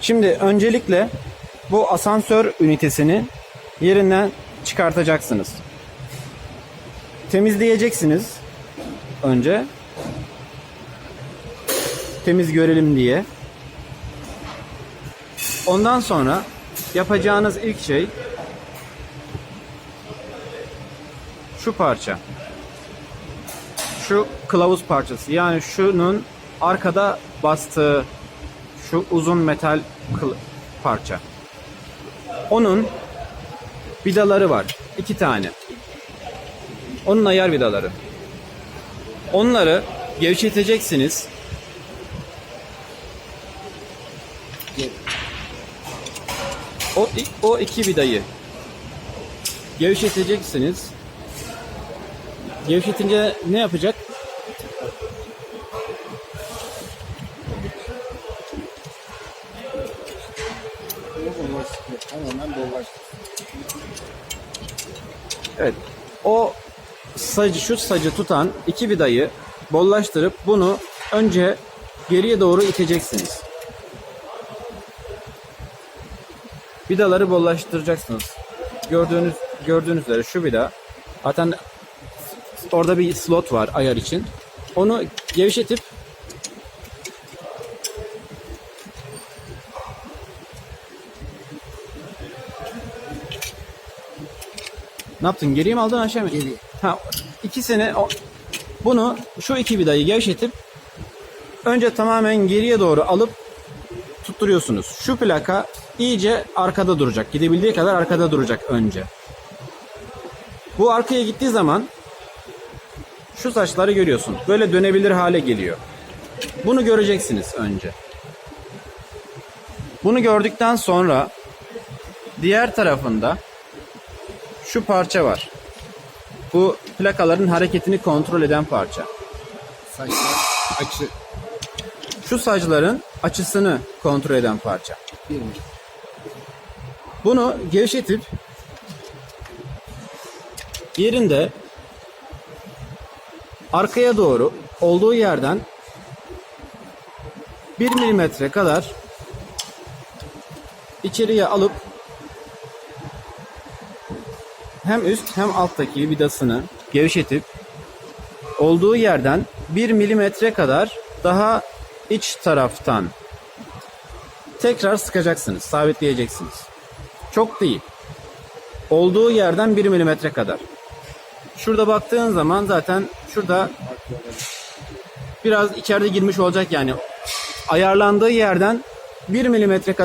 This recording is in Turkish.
Şimdi öncelikle bu asansör ünitesini yerinden çıkartacaksınız. Temizleyeceksiniz önce. Temiz görelim diye. Ondan sonra yapacağınız ilk şey şu parça. Şu kılavuz parçası. Yani şunun arkada bastığı şu uzun metal parça. Onun vidaları var. iki tane. Onun ayar vidaları. Onları gevşeteceksiniz. O, o iki vidayı gevşeteceksiniz. Gevşetince ne yapacak? Evet. O sacı şu sacı tutan iki vidayı bollaştırıp bunu önce geriye doğru iteceksiniz. Vidaları bollaştıracaksınız. Gördüğünüz gördüğünüz üzere şu vida zaten orada bir slot var ayar için. Onu gevşetip ne yaptın? Geriye mi aldın aşağı mı? Geriye. Ha, ikisini o- bunu şu iki vidayı gevşetip önce tamamen geriye doğru alıp tutturuyorsunuz. Şu plaka iyice arkada duracak. Gidebildiği kadar arkada duracak önce. Bu arkaya gittiği zaman şu saçları görüyorsun. Böyle dönebilir hale geliyor. Bunu göreceksiniz önce. Bunu gördükten sonra diğer tarafında şu parça var. Bu plakaların hareketini kontrol eden parça. Saçlar açı. Şu sacların açısını kontrol eden parça. Mi? Bunu gevşetip yerinde arkaya doğru olduğu yerden 1 milimetre kadar içeriye alıp hem üst hem alttaki vidasını gevşetip olduğu yerden 1 milimetre kadar daha iç taraftan tekrar sıkacaksınız, sabitleyeceksiniz. Çok değil. Olduğu yerden 1 milimetre kadar. Şurada baktığın zaman zaten şurada biraz içeride girmiş olacak yani. Ayarlandığı yerden 1 milimetre kadar